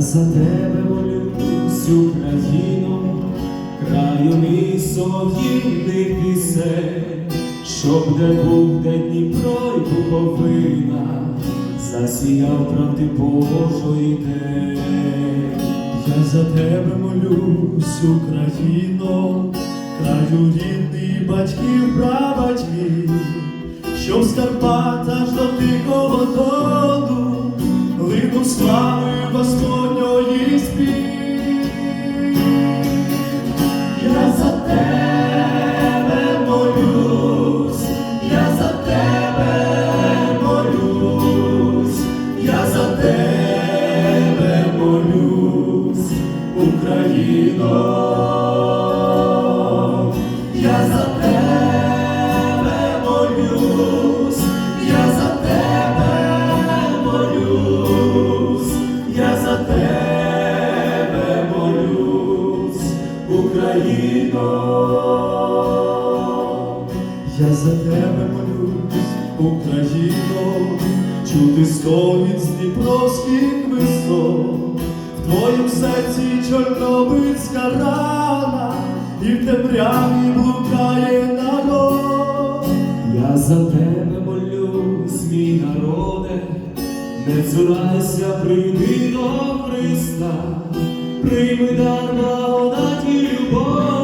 за тебе молюсь, Україно, краю мій солов'їних пісень, щоб де був, де Дніпро й Буковина, засіяв правди Божої день. Я за тебе молюсь, Україно, краю рідний батьків, прабатьків, щоб з Карпат аж до тихого дону лину слави Україно. Я за тебе молюсь, я за тебе молюсь, я за тебе молюсь, Україно. Я за тебе молюсь, Україно, чути стогін з Дніпровських твоїм серці чорнобильська рана, і в темряві блукає народ. Я за тебе молюсь, мій народе, не цурайся, прийди до Христа, прийми дар благодаті любові,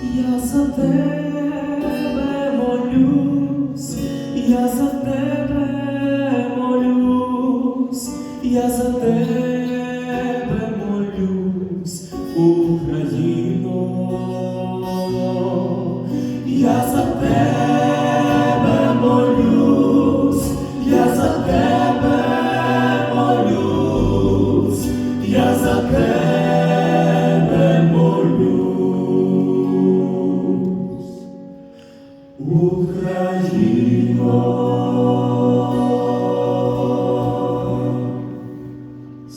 Я за тебе молюсь, я за тебе молюсь, я за тебе молюсь, Україно, я за тебе. Україно.